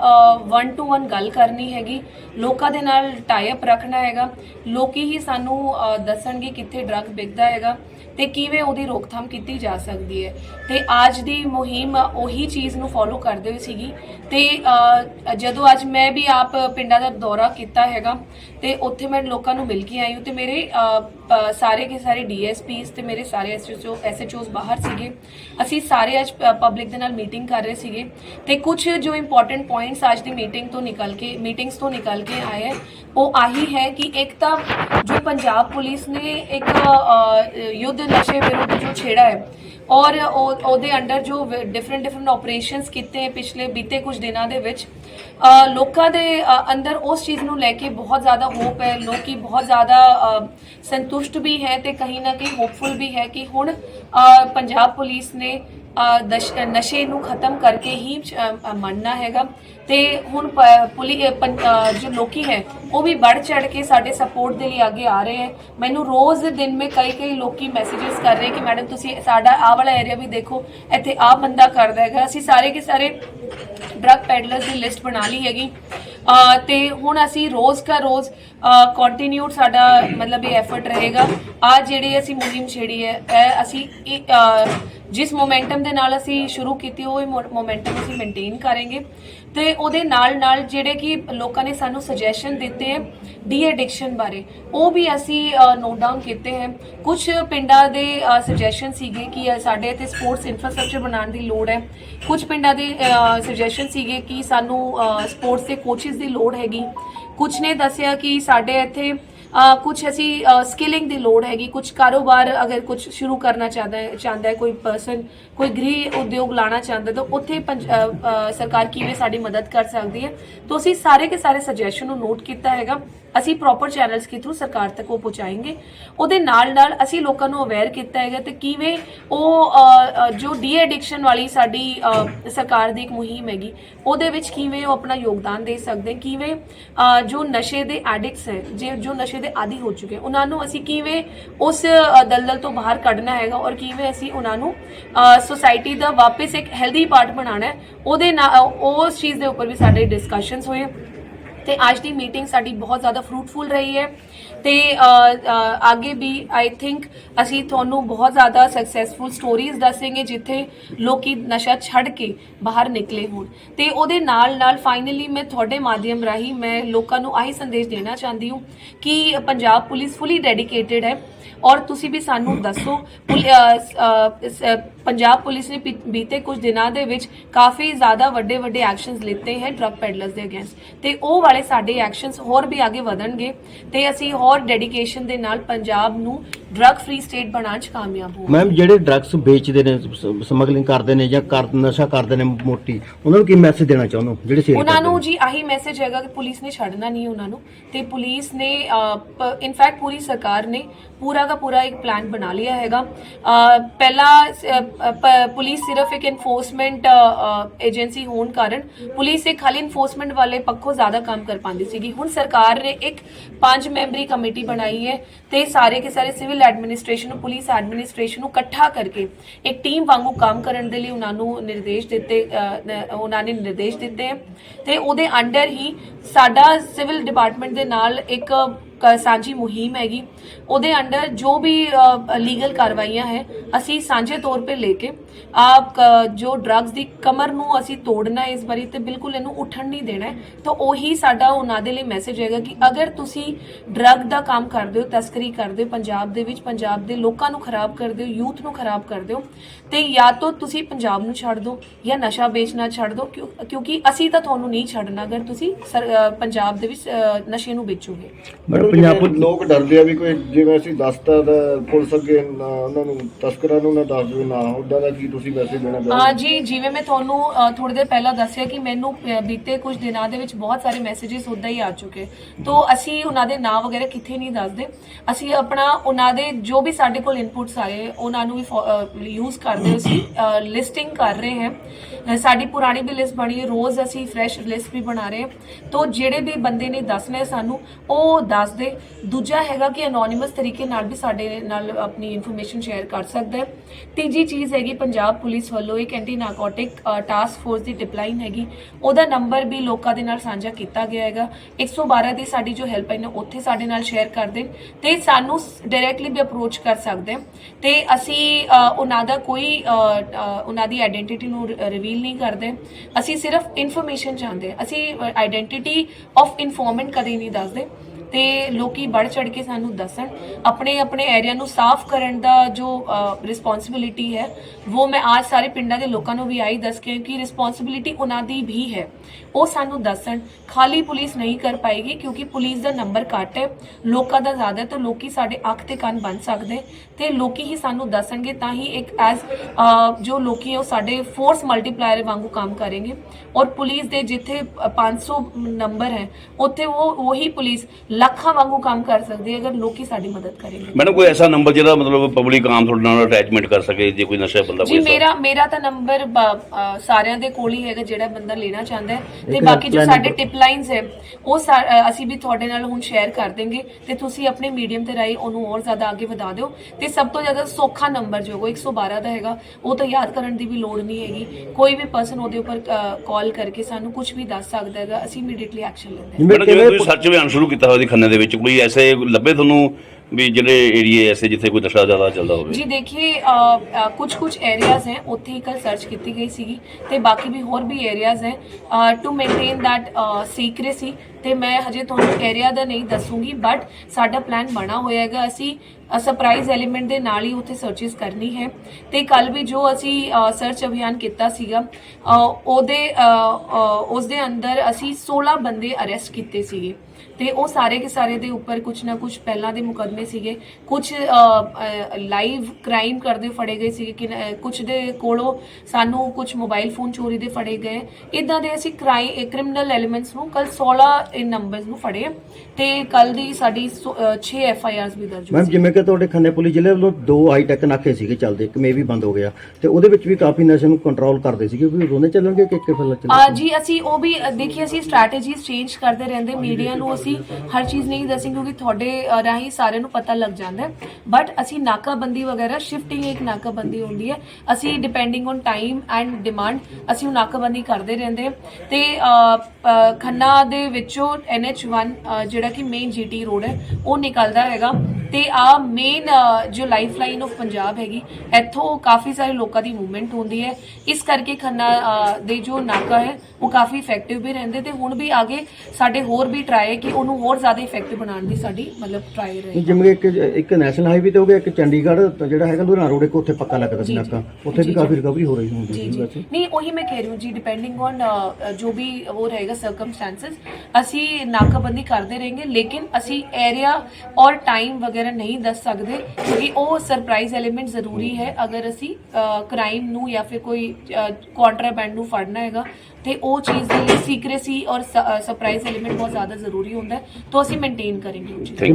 1 ਟੂ 1 ਗੱਲ ਕਰਨੀ ਹੈਗੀ, ਲੋਕਾਂ ਦੇ ਨਾਲ ਟਾਈ ਅਪ ਰੱਖਣਾ ਹੈਗਾ, ਲੋਕੀ ਹੀ ਸਾਨੂੰ ਦੱਸਣਗੇ ਕਿੱਥੇ ਡਰੱਗ ਵਿਕਦਾ ਹੈਗਾ। ਤੇ ਕਿਵੇਂ ਉਹਦੀ ਰੋਕਥਾਮ ਕੀਤੀ ਜਾ ਸਕਦੀ ਹੈ। ਤੇ ਅੱਜ ਦੀ ਮੁਹਿੰਮ ਉਹੀ ਚੀਜ਼ ਨੂੰ ਫੋਲੋ ਕਰਦੇ ਹੋਏ ਸੀਗੀ। ਤੇ ਜਦੋਂ ਅੱਜ ਮੈਂ ਵੀ ਆਪ ਪਿੰਡਾਂ ਦਾ ਦੌਰਾ ਕੀਤਾ ਹੈਗਾ, ਤੇ ਉੱਥੇ ਮੈਂ ਲੋਕਾਂ ਨੂੰ ਮਿਲ ਕੇ ਆਈ ਹਾਂ ਤੇ ਮੇਰੇ ਸਾਰੇ ਕੇ ਸਾਰੇ ਡੀਐਸਪੀਸ ਤੇ ਮੇਰੇ ਸਾਰੇ ਐਸਐਚਓ ਐਸਐਚਓਸ ਬਾਹਰ ਸੀਗੇ। ਅਸੀਂ ਸਾਰੇ ਅੱਜ ਪਬਲਿਕ ਦੇ ਨਾਲ ਮੀਟਿੰਗ ਕਰ ਰਹੇ ਸੀਗੇ। ਤੇ ਕੁਝ ਜੋ ਇੰਪੋਰਟੈਂਟ ਪੁਆਇੰਟਸ ਅੱਜ ਦੀ ਮੀਟਿੰਗ ਤੋਂ ਨਿਕਲ ਕੇ ਮੀਟਿੰਗਸ ਤੋਂ ਨਿਕਲ ਕੇ ਆਏ ਹੈ ਉਹ ਆਹੀ ਹੈ ਕਿ ਇੱਕ ਤਾਂ ਜੋ ਪੰਜਾਬ ਪੁਲਿਸ ਨੇ ਇੱਕ ਯੁੱਧ ਨਸ਼ੇ ਵਿਰੁੱਧ ਜੋ ਛੇੜਾ ਹੈ ਔਰ ਉਹ- ਉਹਦੇ ਅੰਡਰ ਜੋ ਡਿਫਰੈਂਟ ਡਿਫਰੈਂਟ ਆਪਰੇਸ਼ਨਸ ਕੀਤੇ ਪਿਛਲੇ ਬੀਤੇ ਕੁਝ ਦਿਨਾਂ ਦੇ ਵਿੱਚ ਲੋਕਾਂ ਦੇ ਅੰਦਰ ਉਸ ਚੀਜ਼ ਨੂੰ ਲੈ ਕੇ ਬਹੁਤ ਜ਼ਿਆਦਾ ਹੋਪ ਹੈ ਲੋਕੀ ਬਹੁਤ ਜ਼ਿਆਦਾ ਅ, ਸੰਤੁਸ਼ਟ ਵੀ ਹੈ ਤੇ ਕहीं ਨਾ ਕहीं ਹੋਪਫੁਲ ਵੀ ਹੈ ਕਿ ਹੁਣ ਅ, ਪੰਜਾਬ ਪੁਲਿਸ ਨੇ ਨਸ਼ੇ ਨੂੰ ਖਤਮ ਕਰਕੇ ਹੀ ਮੰਨਣਾ ਹੈਗਾ। ਤੇ ਹੁਣ ਪ- ਪੁਲੀ ਪੰ- ਜੋ ਲੋਕੀ ਹੈ ਉਹ ਵੀ ਵੱਧ ਚੜ ਕੇ ਸਾਡੇ ਸਪੋਰਟ ਦੇ ਲਈ ਅੱਗੇ ਆ ਰਹੇ ਹੈ। ਮੈਨੂੰ ਰੋਜ਼ ਦਿਨ ਮੇ ਕਈ ਕਈ ਲੋਕੀ ਮੈਸੇजेस ਕਰ ਰਹੇ ਕਿ ਮੈਡਮ ਤੁਸੀਂ ਸਾਡਾ ਆਹ ਵਾਲਾ ਏਰੀਆ ਵੀ ਦੇਖੋ ਇੱਥੇ ਆਹ ਬੰਦਾ ਕਰਦਾ ਹੈਗਾ। ਅਸੀਂ ਸਾਰੇ ਕੇ ਸਾਰੇ ਡਰੱਗ ਪੈਡਲਰਸ ਦੀ ਲਿਸਟ ਬਣਾ ਲਈ ਹੈਗੀ। ਅ, ਤੇ ਹੁਣ ਅਸੀਂ ਰੋਜ਼ ਕਾ ਰੋਜ਼ ਕੰਟੀਨਿਊ ਸਾਡਾ ਮਤਲਬ ਇਹ ਐਫਰਟ ਰਹੇਗਾ। ਆ ਜਿਹੜੀ ਅਸੀਂ ਮੁਹਿੰਮ ਛੇੜੀ ਹੈ ਇਹ ਅਸੀਂ ਜਿਸ ਮੋਮੈਂਟਮ ਦੇ ਨਾਲ ਅਸੀਂ ਸ਼ੁਰੂ ਕੀਤੀ ਉਹ ਮੋਮੈਂਟਮ ਅਸੀਂ ਮੇਨਟੇਨ ਕਰਾਂਗੇ। ਤੇ ਉਹਦੇ ਨਾਲ ਨਾਲ ਜਿਹੜੇ ਕਿ ਲੋਕਾਂ ਨੇ ਸਾਨੂੰ ਸੁਜੈਸ਼ਨ ਦਿੱਤੇ ਹੈ ਡੀ ਐਡਿਕਸ਼ਨ ਬਾਰੇ। ਉਹ ਵੀ ਅਸੀਂ ਨੋਟ ਡਾਊਨ ਕੀਤੇ ਹੈ। ਕੁਝ ਪਿੰਡਾਂ ਦੇ ਸੁਜੈਸ਼ਨ ਸੀਗੇ ਕਿ ਸਾਡੇ ਇੱਥੇ ਸਪੋਰਟਸ ਇਨਫਰਾਸਟ੍ਰਕਚਰ ਬਣਾਉਣ ਦੀ ਲੋੜ ਹੈ। ਕੁਝ ਪਿੰਡਾਂ ਦੇ ਸੁਜੈਸ਼ਨ ਸੀਗੇ ਕਿ ਸਾਨੂੰ ਸਪੋਰਟਸ ਦੇ ਕੋਚਿਸ ਦੀ ਲੋੜ ਹੈਗੀ। ਕੁਝ ਨੇ ਦੱਸਿਆ ਕਿ ਸਾਡੇ ਇੱਥੇ ਕੁਝ ਅਸੀਂ ਸਕਿਲਿੰਗ ਦੀ ਲੋੜ ਹੈਗੀ ਕੁਝ ਕਾਰੋਬਾਰ ਅਗਰ ਕੁਝ ਸ਼ੁਰੂ ਕਰਨਾ ਚਾਹਦਾ ਹੈ, ਚਾਹੁੰਦਾ ਹੈ, ਕੋਈ ਪਰਸਨ ਕੋਈ ਗ੍ਰਹਿ ਉਦਯੋਗ ਲਾਣਾ ਚਾਹੁੰਦਾ, ਤਾਂ ਉੱਥੇ ਪੰਜ- ਸਰਕਾਰ ਕਿਵੇਂ ਸਾਡੀ ਮਦਦ ਕਰ ਸਕਦੀ ਹੈ? ਤਾਂ ਅਸੀਂ ਸਾਰੇ ਕੇ ਸਾਰੇ ਸੁਜੈਸ਼ਨ ਨੂੰ ਨੋਟ ਕੀਤਾ ਹੈਗਾ। ਅਸੀਂ ਪ੍ਰੋਪਰ ਚੈਨਲਸ ਕੇ ਥਰੂ ਸਰਕਾਰ ਤੱਕ ਉਹ ਪਹੁੰਚਾਏਂਗੇ। ਉਹਦੇ ਨਾਲ ਨਾਲ ਅਸੀਂ ਲੋਕਾਂ ਨੂੰ ਅਵੇਅਰ ਕੀਤਾ ਹੈਗਾ ਤੇ ਕਿਵੇਂ ਉਹ ਜੋ ਡੀ ਐਡਿਕਸ਼ਨ ਵਾਲੀ ਸਾਡੀ ਸਰਕਾਰ ਦੀ ਇੱਕ ਮੁਹਿੰਮ ਹੈਗੀ, ਉਹਦੇ ਵਿੱਚ ਕਿਵੇਂ ਉਹ ਆਪਣਾ ਯੋਗਦਾਨ ਦੇ ਸਕਦੇ ਕਿਵੇਂ ਜੋ ਨਸ਼ੇ ਦੇ ਐਡਿਕਟਸ ਹੈ, ਜੇ ਜੋ ਨਸ਼ੇ ਦੇ ਆਦੀ ਹੋ ਚੁੱਕੇ, ਉਹਨਾਂ ਨੂੰ ਅਸੀਂ ਕਿਵੇਂ ਉਸ ਦਲਦਲ ਤੋਂ ਬਾਹਰ ਕੱਢਣਾ ਹੈਗਾ ਔਰ ਕਿਵੇਂ ਅਸੀਂ ਉਹਨਾਂ ਨੂੰ ਸੋਸਾਇਟੀ ਦਾ ਵਾਪਸ ਇੱਕ ਹੈਲਦੀ ਪਾਰਟ ਬਣਾਉਣਾ ਹੈ, ਉਹਦੇ ਨਾਲ ਉਸ ਚੀਜ਼ ਦੇ ਉੱਪਰ ਵੀ ਸਾਡੇ ਡਿਸਕਸ਼ਨਸ ਹੋਏ। ਤੇ ਅੱਜ ਦੀ ਮੀਟਿੰਗ ਸਾਡੀ ਬਹੁਤ ਜ਼ਿਆਦਾ ਫਰੂਟਫੁਲ ਰਹੀ ਹੈ। ਤੇ ਅੱਗੇ ਵੀ ਆਈ ਥਿੰਕ ਅਸੀਂ ਤੁਹਾਨੂੰ ਬਹੁਤ ਜ਼ਿਆਦਾ ਸਕਸੈਸਫੁਲ ਸਟੋਰੀਜ਼ ਦੱਸਾਂਗੇ ਜਿੱਥੇ ਲੋਕੀ ਨਸ਼ਾ ਛੱਡ ਕੇ ਬਾਹਰ ਨਿਕਲੇ ਹੋਣ। ਤੇ ਉਹਦੇ ਨਾਲ ਨਾਲ ਫਾਈਨਲੀ ਮੈਂ ਤੁਹਾਡੇ ਮਾਧਿਅਮ ਰਾਹੀਂ ਮੈਂ ਲੋਕਾਂ ਨੂੰ ਆਹੀ ਸੰਦੇਸ਼ ਦੇਣਾ ਚਾਹੁੰਦੀ ਹਾਂ ਕਿ ਪੰਜਾਬ ਪੁਲਿਸ ਫੁੱਲੀ ਡੈਡੀਕੇਟਿਡ ਹੈ। ਔਰ ਤੁਸੀਂ ਵੀ ਸਾਨੂੰ ਦੱਸੋ, ਪੁਲ- ਪੰਜਾਬ ਪੁਲਿਸ ਨੇ ਬੀਤੇ ਕੁਝ ਦਿਨਾਂ ਦੇ ਵਿੱਚ ਕਾਫੀ ਜ਼ਿਆਦਾ ਵੱਡੇ ਵੱਡੇ ਐਕਸ਼ਨਸ ਲਿੱਤੇ ਹੈ ਡਰੱਗ ਪੈਡਲਰਸ ਦੇ ਅਗੇਂਸਟ ਤੇ ਉਹ ਵਾਲੇ ਸਾਡੇ ਐਕਸ਼ਨਸ ਹੋਰ ਵੀ ਅੱਗੇ ਵਧਣਗੇ ਤੇ ਅਸੀਂ ਹੋਰ ਡੈਡੀਕੇਸ਼ਨ ਦੇ ਨਾਲ ਪੰਜਾਬ ਨੂੰ ਡਰੱਗ ਫ੍ਰੀ ਸਟੇਟ ਬਣਾਉਣ 'ਚ ਕਾਮਯਾਬ ਹੋਵਾਂਗੇ ਮੈਮ ਜਿਹੜੇ ਡਰੱਗਸ ਵੇਚਦੇ ਨੇ ਸਮਗਲਿੰਗ ਕਰਦੇ ਨੇ ਜਾਂ ਕਰ ਨਸ਼ਾ ਕਰਦੇ ਨੇ ਮੋਟੀ ਉਹਨਾਂ ਨੂੰ ਕੀ ਮੈਸੇਜ ਦੇਣਾ ਚਾਹੁੰਦੇ ਹੋ ਜਿਹੜੇ ਸੇਲ ਉਹਨਾਂ ਨੂੰ ਜੀ ਆਹੀ ਮੈਸੇਜ ਹੈਗਾ ਕਿ ਪੁਲਿਸ ਨੇ ਛੱਡਣਾ ਨਹੀਂ ਉਹਨਾਂ ਨੂੰ ਤੇ ਪੁਲਿਸ ਨੇ ਇਨਫੈਕਟ ਪੂਰੀ ਸਰਕਾਰ ਨੇ ਪੂਰਾ ਦਾ ਪੂਰਾ ਇੱਕ ਪਲਾਨ ਬਣਾ ਲਿਆ ਹੈਗਾ। ਪਹਿਲਾਂ ਪੁਲਿਸ ਸਿਰਫ ਇੱਕ ਇਨਫੋਰਸਮੈਂਟ ਏਜੰਸੀ ਹੋਣ ਕਾਰਨ ਪੁਲਿਸ ਇੱਕ ਖਾਲੀ ਇਨਫੋਰਸਮੈਂਟ ਵਾਲੇ ਪੱਖੋਂ ਜ਼ਿਆਦਾ ਕੰਮ ਕਰ ਪਾਉਂਦੀ ਸੀਗੀ। ਹੁਣ ਸਰਕਾਰ ਨੇ ਇੱਕ ਪੰਜ ਮੈਂਬਰੀ ਕਮੇਟੀ ਬਣਾਈ ਹੈ ਤੇ ਸਾਰੇ ਕੇ ਸਾਰੇ ਸਿਵਲ ਐਡਮਿਨਿਸਟ੍ਰੇਸ਼ਨ ਨੂੰ ਪੁਲਿਸ ਐਡਮਿਨਿਸਟ੍ਰੇਸ਼ਨ ਨੂੰ ਇਕੱਠਾ ਕਰਕੇ ਇੱਕ ਟੀਮ ਵਾਂਗੂ ਕੰਮ ਕਰਨ ਦੇ ਲਈ ਉਹਨਾਂ ਨੂੰ ਨਿਰਦੇਸ਼ ਦਿੱਤੇ ਉਹਨਾਂ ਨੇ ਨਿਰਦੇਸ਼ ਦਿੱਤੇ। ਹੈ ਤੇ ਉਹਦੇ ਅੰਡਰ ਹੀ ਸਾਡਾ ਸਿਵਲ ਡਿਪਾਰਟਮੈਂਟ ਦੇ ਨਾਲ ਇੱਕ ਸਾਂਝੀ ਮੁਹਿੰਮ ਹੈਗੀ। ਉਹਦੇ ਅੰਡਰ ਜੋ ਵੀ ਲੀਗਲ ਕਾਰਵਾਈਆਂ ਹੈ, ਅਸੀਂ ਸਾਂਝੇ ਤੌਰ ਤੇ ਲੈ ਕੇ ਆਪ ਜੋ ਡਰੱਗਸ ਦੀ ਕਮਰ ਨੂੰ ਅਸੀਂ ਤੋੜਨਾ ਇਸ ਵਾਰੀ ਤੇ ਬਿਲਕੁਲ ਇਹਨੂੰ ਉੱਠਣ ਨਹੀਂ ਦੇਣਾ। ਤਾਂ ਉਹੀ ਸਾਡਾ ਉਹਨਾਂ ਦੇ ਲਈ ਮੈਸੇਜ ਹੈਗਾ ਕਿ ਅਗਰ ਤੁਸੀਂ ਡਰੱਗ ਦਾ ਕੰਮ ਕਰਦੇ ਹੋ ਤਸਕਰੀ ਕਰਦੇ ਹੋ ਪੰਜਾਬ ਦੇ ਵਿੱਚ ਪੰਜਾਬ ਦੇ ਲੋਕਾਂ ਨੂੰ ਖਰਾਬ ਕਰਦੇ ਹੋ ਯੂਥ ਨੂੰ ਖਰਾਬ ਕਰਦੇ ਹੋ ਤੇ ਜਾਂ ਤਾਂ ਤੁਸੀਂ ਪੰਜਾਬ ਨੂੰ ਛੱਡ ਦਿਓ ਜਾਂ ਨਸ਼ਾ ਵੇਚਣਾ ਛੱਡ ਦਿਓ ਕਿਉਂ- ਕਿਉਂਕਿ ਅਸੀਂ ਤਾਂ ਤੁਹਾਨੂੰ ਨਹੀਂ ਛੱਡਣਾ ਅਗਰ ਤੁਸੀਂ ਪੰਜਾਬ ਦੇ ਵਿੱਚ ਨਸ਼ੇ ਨੂੰ ਵੇਚੋਗੇ ਪੰਜਾਬ ਲੋਕ ਡਰਦੇ ਆ ਵੀ ਕੋਈ ਜਿਵੇਂ ਅਸੀਂ ਦੱਸਤਾ ਪੁਲਿਸ ਅੱਗੇ ਉਹਨਾਂ ਨੂੰ ਤਸਕਰਾਂ ਨੂੰ ਨਾ ਦੱਸ ਦਿਓ ਨਾ ਉਹਦਾ ਦਾ ਕੀ ਤੁਸੀਂ ਮੈਸੇਜ ਦੇਣਾ ਹਾਂ ਚਾਹੁੰਦੇ ਜੀ ਜਿਵੇਂ ਮੈਂ ਤੁਹਾਨੂੰ ਥੋੜੀ ਦੇਰ ਪਹਿਲਾਂ ਦੱਸਿਆ ਕਿ ਮੈਨੂੰ ਅ, ਬੀਤੇ ਕੁਝ ਦਿਨਾਂ ਦੇ ਵਿੱਚ ਬਹੁਤ ਸਾਰੇ ਮੈਸੇजेस ਉਦਾਂ ਹੀ ਆ ਚੁੱਕੇ। ਤੋਂ ਅਸੀਂ ਉਹਨਾਂ ਦੇ ਨਾਂ ਵਗੈਰਾ ਕਿੱਥੇ ਨਹੀਂ ਦੱਸਦੇ। ਅਸੀਂ ਆਪਣਾ ਉਹਨਾਂ ਦੇ ਜੋ ਵੀ ਸਾਡੇ ਕੋਲ ਇਨਪੁਟਸ ਆਏ ਉਹਨਾਂ ਨੂੰ ਵੀ ਯੂਜ਼ ਕਰਦੇ ਅਸੀਂ ਲਿਸਟਿੰਗ ਕਰ ਰਹੇ ਹਾਂ। ਅ, ਸਾਡੀ ਪੁਰਾਣੀ ਵੀ ਲਿਸਟ ਬਣੀ ਹੈ ਰੋਜ਼ ਅਸੀਂ ਫਰੈਸ਼ ਲਿਸਟ ਵੀ ਬਣਾ ਰਹੇ ਹਾਂ। ਤੋਂ ਜਿਹੜੇ ਵੀ ਬੰਦੇ ਨੇ ਦੱਸਣਾ ਹੈ ਸਾਨੂੰ ਉਹ ਦੱਸ ਦੇ ਦੂਜਾ ਹੈਗਾ ਕਿ ਅਨੋਨਿਮਸ ਤਰੀਕੇ ਨਾਲ ਵੀ ਸਾਡੇ ਨਾਲ ਆਪਣੀ ਇਨਫੋਰਮੇਸ਼ਨ ਸ਼ੇਅਰ ਕਰ ਸਕਦਾ ਹੈ। ਤੀਜੀ ਚੀਜ਼ ਹੈਗੀ ਪੰਜਾਬ ਪੰਜਾਬ ਪੁਲਿਸ ਵੱਲੋਂ ਇੱਕ ਐਂਟੀ ਨਾਰਕੋਟਿਕ ਟਾਸਕ ਫੋਰਸ ਦੀ ਡਿਪਲਾਈਨ ਹੈਗੀ। ਉਹਦਾ ਨੰਬਰ ਵੀ ਲੋਕਾਂ ਦੇ ਨਾਲ ਸਾਂਝਾ ਕੀਤਾ ਗਿਆ ਹੈਗਾ। 112 ਦੀ ਸਾਡੀ ਜੋ ਹੈਲਪਲਾਈਨ ਹੈ, ਉੱਥੇ ਸਾਡੇ ਨਾਲ ਸ਼ੇਅਰ ਕਰ ਦੇਣ ਤੇ ਸਾਨੂੰ ਡਾਇਰੈਕਟਲੀ ਵੀ ਅਪਰੋਚ ਕਰ ਸਕਦੇ ਹਾਂ। ਤੇ ਅਸੀਂ ਉਹਨਾਂ ਦਾ ਕੋਈ ਉਹਨਾਂ ਦੀ ਆਇਡੈਂਟੀਟੀ ਨੂੰ ਰਿਵੀਲ ਨਹੀਂ ਕਰਦੇ। ਅਸੀਂ ਸਿਰਫ ਇਨਫੋਰਮੇਸ਼ਨ ਚਾਹੁੰਦੇ ਅਸੀਂ ਆਇਡੈਂਟੀਟੀ ਆਫ ਇਨਫੋਰਮੈਂਟ ਕਦੇ ਨਹੀਂ ਦੱਸਦੇ। ਤੇ ਲੋਕੀ ਵੱਧ ਚੜ ਕੇ ਸਾਨੂੰ ਦੱਸਣ ਆਪਣੇ ਆਪਣੇ ਏਰੀਆ ਨੂੰ ਸਾਫ਼ ਕਰਨ ਦਾ ਜੋ ਰਿਸਪੌਂਸਿਬਿਲਿਟੀ ਹੈ ਉਹ ਮੈਂ ਅੱਜ ਸਾਰੇ ਪਿੰਡਾਂ ਦੇ ਲੋਕਾਂ ਨੂੰ ਵੀ ਆਈ ਦੱਸ ਕੇ ਕਿ ਰਿਸਪੌਂਸਿਬਿਲਿਟੀ ਉਹਨਾਂ ਦੀ ਵੀ ਹੈ। ਉਹ ਸਾਨੂੰ ਦੱਸਣ ਖਾਲੀ ਪੁਲਿਸ ਨਹੀਂ ਕਰ ਪਾਏਗੀ ਕਿਉਂਕਿ ਪੁਲਿਸ ਦਾ ਨੰਬਰ ਘੱਟ ਹੈ ਲੋਕਾਂ ਦਾ ਜ਼ਿਆਦਾ ਤਾਂ ਲੋਕੀ ਸਾਡੇ ਅੱਖ ਤੇ ਕੰਨ ਬਣ ਸਕਦੇ ਤੇ ਲੋਕੀ ਹੀ ਸਾਨੂੰ ਦੱਸਣਗੇ ਤਾਂ ਹੀ ਇੱਕ ਐਜ਼ ਜੋ ਲੋਕੀ ਹੈ ਉਹ ਸਾਡੇ ਫੋਰਸ ਮਲਟੀਪਲਾਇਰ ਵਾਂਗੂ ਕੰਮ ਕਰਨਗੇ। ਔਰ ਪੁਲਿਸ ਦੇ ਜਿੱਥੇ ਅ, 500 ਨੰਬਰ ਹੈ ਉੱਥੇ ਉਹ ਉਹੀ ਪੁਲਿਸ ਲੱਖਾਂ ਵਾਂਗੂ ਕੰਮ ਕਰ ਸਕਦੀ ਹੈ ਅਗਰ ਲੋਕੀ ਸਾਡੀ ਮਦਦ ਕਰਨਗੇ। ਮੈਡਮ ਕੋਈ ਐਸਾ ਨੰਬਰ ਜਿਹੜਾ ਮਤਲਬ ਪਬਲਿਕ ਆਮ ਤੁਹਾਡੇ ਨਾਲ ਅਟੈਚਮੈਂਟ ਕਰ ਸਕੇ ਜੇ ਕੋਈ ਨਸ਼ਾ ਬੰਦਾ ਜੀ ਕੋਈ ਮੇਰਾ ਮੇਰਾ ਤਾਂ ਨੰਬਰ ਸਾਰਿਆਂ ਦੇ ਕੋਲ ਹੀ ਹੈਗਾ ਜਿਹੜਾ ਬੰਦਾ ਲੈਣਾ ਚਾਹੁੰਦਾ ਹੈ। ਤੇ ਬਾਕੀ ਜੋ ਸਾਡੇ ਟਿਪ ਲਾਈਨਸ ਹੈ ਉਹ ਸਾ- ਅ, ਅਸੀਂ ਵੀ ਤੁਹਾਡੇ ਨਾਲ ਹੁਣ ਸ਼ੇਅਰ ਕਰ ਦੇਂਗੇ ਤੇ ਤੁਸੀਂ ਆਪਣੇ ਮੀਡੀਅਮ ਤੇ ਰਾਈ ਉਹਨੂੰ ਹੋਰ ਜ਼ਿਆਦਾ ਅੱਗੇ ਵਧਾ ਦਿਓ। ਤੇ ਸਭ ਤੋਂ ਜ਼ਿਆਦਾ ਸੌਖਾ ਨੰਬਰ ਜੋ ਉਹ 112 ਦਾ ਹੈਗਾ ਉਹ ਤਾਂ ਯਾਦ ਕਰਨ ਦੀ ਵੀ ਲੋੜ ਨਹੀਂ ਹੈਗੀ। ਕੋਈ ਵੀ ਪਰਸਨ ਉਹਦੇ ਉੱਪਰ ਕਾਲ ਕਰਕੇ ਸਾਨੂੰ ਕੁਝ ਵੀ ਦੱਸ ਸਕਦਾ ਹੈਗਾ ਅਸੀਂ ਇਮੀਡੀਏਟਲੀ ਐਕਸ਼ਨ ਲੈਂਦੇ ਹਾਂ। ਜਿਵੇਂ ਮੈਡਮ ਜਿਵੇਂ ਕਿਵੇਂ ਤੁਸੀਂ ਸਰਚ ਅਭਿਆਨ ਸ਼ੁਰੂ ਕੀਤਾ ਹੋਇਆ ਖੰਨੇ ਦੇ ਵਿੱਚ ਕੋਈ ਐਸੇ ਲੱਭੇ ਤੁਹਾਨੂੰ ਵੀ ਜਿਹੜੇ ਏਰੀਏ ਐਸੇ ਜਿੱਥੇ ਕੋਈ ਨਸ਼ਾ ਜ਼ਿਆਦਾ ਚੱਲਦਾ ਹੋਵੇ? ਜੀ ਦੇਖिए ਕੁਝ ਕੁਝ ਏਰੀਆਜ਼ ਹੈ ਉੱਥੇ ਹੀ ਕੱਲ ਸਰਚ ਕੀਤੀ ਗਈ ਸੀਗੀ ਤੇ ਬਾਕੀ ਵੀ ਹੋਰ ਵੀ ਏਰੀਆਜ਼ ਹੈ। ਟੂ ਮੇਨਟੇਨ that ਸੀਕ੍ਰੇਸੀ ਤੇ ਮੈਂ ਹਜੇ ਤੁਹਾਨੂੰ ਏਰੀਆ ਦਾ ਨਹੀਂ ਦੱਸੂਗੀ ਬਟ ਸਾਡਾ ਪਲਾਨ ਬਣਾ ਹੋਇਆ ਹੈਗਾ। ਅਸੀਂ ਸਰਪ੍ਰਾਈਜ਼ ਐਲੀਮੈਂਟ ਦੇ ਨਾਲ ਹੀ ਉੱਥੇ ਸਰਚਸ ਕਰਨੀ ਹੈ। ਤੇ ਕੱਲ ਵੀ ਜੋ ਅਸੀਂ ਸਰਚ ਅਭਿਆਨ ਕੀਤਾ ਸੀਗਾ ਉਹਦੇ ਅ, ਉਸ ਦੇ ਅੰਦਰ ਅਸੀਂ 16 ਬੰਦੇ ਅਰੈਸਟ ਕੀਤੇ ਸੀਗੇ। ਤੇ ਉਹ ਸਾਰੇ ਕੇ ਸਾਰੇ ਦੇ ਉੱਪਰ ਕੁਝ ਨਾ ਕੁਝ ਪਹਿਲਾਂ ਦੇ ਮੁਕਦਮੇ ਸੀਗੇ। ਕੁਝ ਲਾਈਵ ਕ੍ਰਾਈਮ ਕਰਦੇ ਫੜੇ ਗਏ ਸੀਗੇ ਕਿ ਕੁਝ ਦੇ ਕੋਲੋਂ ਸਾਨੂੰ ਕੁਝ ਮੋਬਾਈਲ ਫੋਨ ਚੋਰੀ ਦੇ ਫੜੇ ਗਏ। ਇਦਾਂ ਦੇ ਅਸੀਂ ਕ੍ਰਾਈ ਕ੍ਰਿਮੀਨਲ ਐਲੀਮੈਂਟਸ ਨੂੰ ਕੱਲ 16 ਇਨ ਨੰਬਰਸ ਨੂੰ ਫੜੇ ਤੇ ਕੱਲ ਦੀ ਸਾਡੀ 6 ਐਫ ਆਈ ਆਰਸ ਵੀ ਦਰਜ ਹੋਈ ਮੈਮ ਜਿਵੇਂ ਕਿ ਤੁਹਾਡੇ ਖੰਨੇ ਪੁਲਿਸ ਜ਼ਿਲ੍ਹੇ ਵੱਲੋਂ ਦੋ ਹਾਈਟੈਕ ਨਾਕੇ ਸੀਗੇ ਚੱਲਦੇ ਇੱਕ ਮੇ ਵੀ ਬੰਦ ਹੋ ਗਿਆ ਤੇ ਉਹਦੇ ਵਿੱਚ ਵੀ ਕਾਫੀ ਨਸ਼ੇ ਨੂੰ ਕੰਟਰੋਲ ਕਰਦੇ ਸੀਗੇ ਵੀ ਦੋਨੇ ਚੱਲਣਗੇ ਕਿ ਇੱਕ ਫਿਰ ਚੱਲਣਗੇ ਜੀ ਅਸੀਂ ਉਹ ਵੀ ਅ, ਦੇਖੀਏ ਅਸੀਂ ਸਟ੍ਰੈਟੇਜੀਜ਼ ਚੇਂਜ ਕਰਦੇ ਰਹਿੰਦੇ ਮੀਡੀਆ ਨੂੰ ਅਸੀਂ ਹਰ ਚੀਜ਼ ਨਹੀਂ ਦੱਸੀ ਕਿਉਂਕਿ ਤੁਹਾਡੇ ਰਾਹੀਂ ਸਾਰਿਆਂ ਨੂੰ ਪਤਾ ਲੱਗ ਜਾਂਦਾ ਹੈ। ਬਟ ਅਸੀਂ ਨਾਕਾਬੰਦੀ ਵਗੈਰਾ ਸ਼ਿਫਟਿੰਗ ਇੱਕ ਨਾਕਾਬੰਦੀ ਹੁੰਦੀ ਹੈ। ਅਸੀਂ depending on time and demand ਅਸੀਂ ਉਹ ਨਾਕਾਬੰਦੀ ਕਰਦੇ ਰਹਿੰਦੇ ਹਾਂ। ਤੇ ਖੰਨਾ ਦੇ ਵਿੱਚੋਂ NH1 ਅ, ਜਿਹੜਾ ਕਿ ਮੇਨ ਜੀਟੀ ਰੋਡ ਹੈ ਉਹ ਨਿਕਲਦਾ ਹੈਗਾ। ਤੇ ਆ ਮੇਨ ਜੋ ਲਾਈਫ ਲਾਈਨ ਆਫ ਪੰਜਾਬ ਹੈਗੀ ਇੱਥੋਂ ਕਾਫੀ ਸਾਰੇ ਲੋਕਾਂ ਦੀ ਮੂਵਮੈਂਟ ਹੁੰਦੀ ਹੈ। ਇਸ ਕਰਕੇ ਖੰਨਾ ਦੇ ਜੋ ਨਾਕਾ ਹੈ ਉਹ ਕਾਫੀ ਇਫੈਕਟਿਵ ਵੀ ਰਹਿੰਦੇ ਤੇ ਹੁਣ ਵੀ ਅੱਗੇ ਸਾਡੇ ਹੋਰ ਵੀ ਟਰਾਈ ਕਿ ਉਹਨੂੰ ਹੋਰ ਜ਼ਿਆਦਾ ਇਫੈਕਟਿਵ ਬਣਾਉਣ ਦੀ ਸਾਡੀ ਮਤਲਬ ਟਰਾਈ ਰਹੇ। ਜਿਵੇਂ ਕਿ ਇੱਕ ਇੱਕ ਨੈਸ਼ਨਲ ਹਾਈਵੇ ਤੇ ਹੋ ਗਿਆ ਇੱਕ ਚੰਡੀਗੜ੍ਹ ਤਾਂ ਜਿਹੜਾ ਹੈਗਾ ਲੁਧਿਆਣਾ ਰੋਡ ਇੱਕ ਉੱਥੇ ਪੱਕਾ ਲੱਗਦਾ ਸੀ ਨਾਕਾ। ਉੱਥੇ ਵੀ ਕਾਫੀ ਰਿਕਵਰੀ ਹੋ ਰਹੀ ਹੁੰਦੀ ਹੈ ਵੈਸੇ। ਨਹੀਂ ਉਹੀ ਮੈਂ ਕਹਿ ਰਹੀ ਹਾਂ ਜੀ ਡਿਪੈਂਡਿੰਗ ਔਨ ਜੋ ਵੀ ਉਹ ਰਹੇਗਾ ਸਰਕਮਸਟੈਂਸਸ ਅਸੀਂ ਨਾਕਾਬੰਦੀ ਕਰਦੇ ਰਹਾਂਗੇ ਲੇਕਿਨ ਅਸੀਂ ਏਰੀਆ ਔਰ ਟਾਈਮ ਵਗੈਰਾ ਨਹੀਂ ਦੱਸ ਸਕਦੇ ਕਿਉਂਕਿ ਉਹ ਸਰਪ੍ਰਾਈਜ਼ ਐਲੀਮੈਂਟ ਜ਼ਰੂਰੀ ਹੈ। ਅਗਰ ਅਸੀਂ ਕ੍ਰਾਈਮ ਨੂੰ ਜਾਂ ਫਿਰ ਕੋਈ ਕੰਟਰਾਬੈਂਡ ਨੂੰ ਫੜਨਾ ਹੈਗਾ ਤੇ ਉਹ ਚੀਜ਼ ਦੇ ਲਈ ਸੀਕ੍ਰੇਸੀ ਔਰ ਸਰਪ੍ਰਾਈਜ਼ ਐਲੀਮੈਂਟ ਬਹੁਤ ਜ਼ਿਆਦਾ ਜ਼ਰੂਰੀ ਹੁੰਦਾ ਹੈ, ਤਾਂ ਅਸੀਂ ਮੇਨਟੇਨ ਕਰਾਂਗੇ ਉਹ ਚੀਜ਼। ਥੈਂਕ